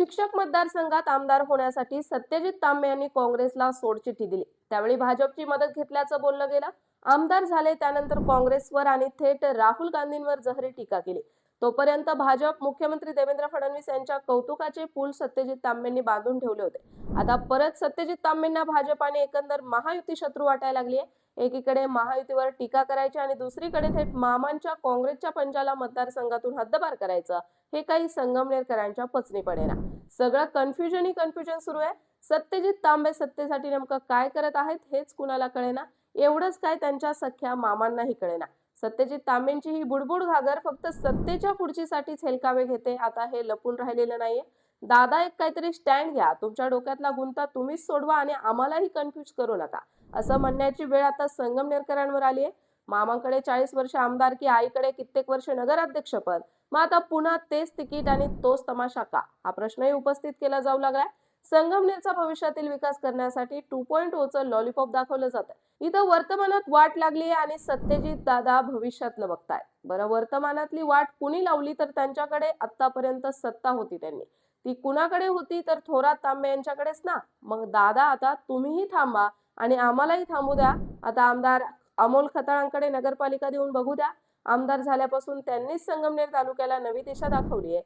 शिक्षक मतदारसंघात आमदार होण्यासाठी सत्यजित तांबे यांनी काँग्रेसला सोडचिठ्ठी दिली. त्यावेळी भाजपची मदत घेतल्याचं बोललं गेलं. आमदार झाले त्यानंतर काँग्रेसवर आणि थेट राहुल गांधींवर जहरी टीका केली. तोपर्यंत भाजप मुख्यमंत्री देवेंद्र फडणवीस यांच्या कौतुकाचे पूल सत्यजित तांबेंनी बांधून ठेवले होते. आता परत सत्यजित तांबेंना भाजपाने एकंदर महायुती शत्रू वाटायला लागली आहे. एकीकडे महायुतीवर टीका करायची आणि दुसरीकडे थेट मामांच्या काँग्रेसच्या पंजाला मतदारसंघातून हद्दपार करायचं हे काही संगमनेरकरांच्या पचनी पडेना सगळं कन्फ्युजन ही कन्फ्युजन सुरू आहे. सत्यजित तांबे सत्तेसाठी नेमकं काय करत आहेत हेच कुणाला कळेना. एवढंच काय त्यांच्या सख्या मामांनाही कळेना. सत्यजित तांबेंची ही बुडबुड घागर फक्त सत्तेच्या खुर्चीसाठीच हेलकावे घेते. आता हे लपून राहिलेलं नाहीये. दादा एक काहीतरी स्टँड घ्या. तुमच्या डोक्यातला गुंता तुम्हीच सोडवा आणि आम्हालाही कन्फ्युज करू नका. असं म्हणण्याची वेळ आता संगमनेरकरांवर आली आहे मामाकडे चाळीस वर्ष आमदारकी आईकडे कित्येक वर्ष नगराध्यक्षपद मग आता पुन्हा तेच तिकीट आणि तोच तमाशा का? हा प्रश्नही उपस्थित केला जाऊ लागलाय. संगमनेरचा भविष्यातील विकास करण्यासाठी टू पॉईंट ओचं लॉलीपॉप दाखवलं जात इथं वर्तमानात वाट लागली आहे आणि सत्यजित दादा भविष्यातलं बघताय बरं वर्तमानातली वाट कुणी लावली तर त्यांच्याकडे आतापर्यंत सत्ता होती त्यांनी. ती कुणाकडे होती तर थोरात तांबे यांच्याकडेच ना. मग दादा आता तुम्हीही थांबा आणि आम्हालाही थांबू द्या. आता आमदार अमोल खताळांकडे नगरपालिका देऊन बघू द्या. आमदार झाल्यापासून त्यांनीच संगमनेर तालुक्याला नवी दिशा दाखवली आहे.